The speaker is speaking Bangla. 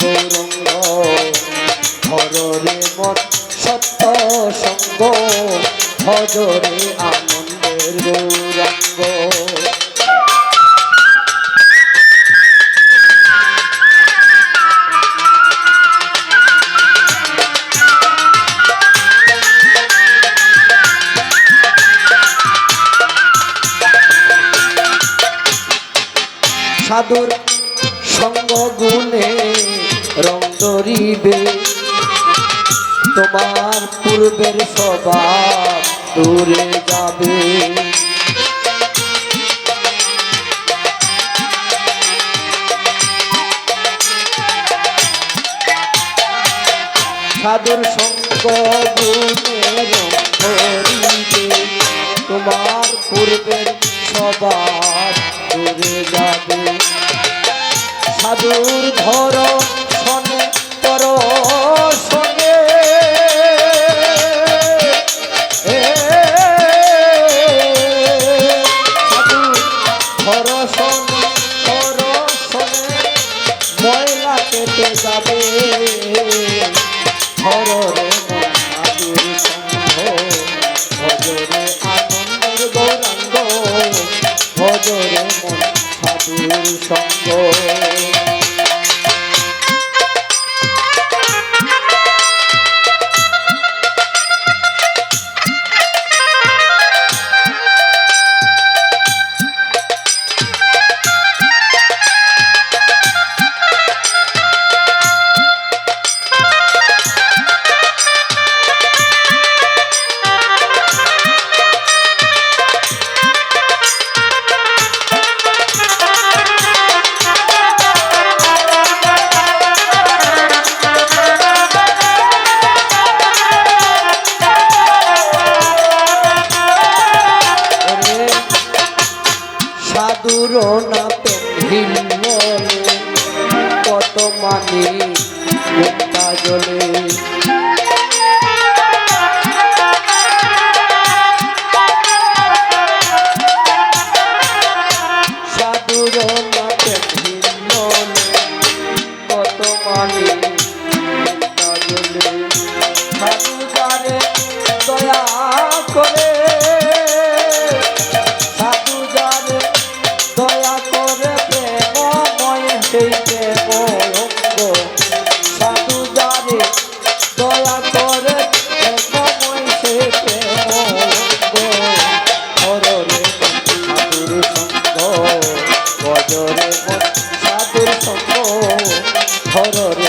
গৌরঙ্গ। হররে মত সত্য সঙ্গ। ভজরে আনন্দের গৌরাঙ্গ। সাধুর ধরিবে তোমার পূর্বের স্বভাব দূরে যাবে। সাধুর সঙ্গ তোমার পূর্বের স্বভাব দূরে যাবে। সাধুর ধর যাবে হররে সাধুর না পেন্ধিল কত মানে জলে দয়া করে প্রেমময় সেই প্রেম সাধু যারে, দয়া করে প্রেমময় সেই প্রেম অঙ্গ সাধুর সঙ্গ বজরে সাধুর সঙ্গ। হররে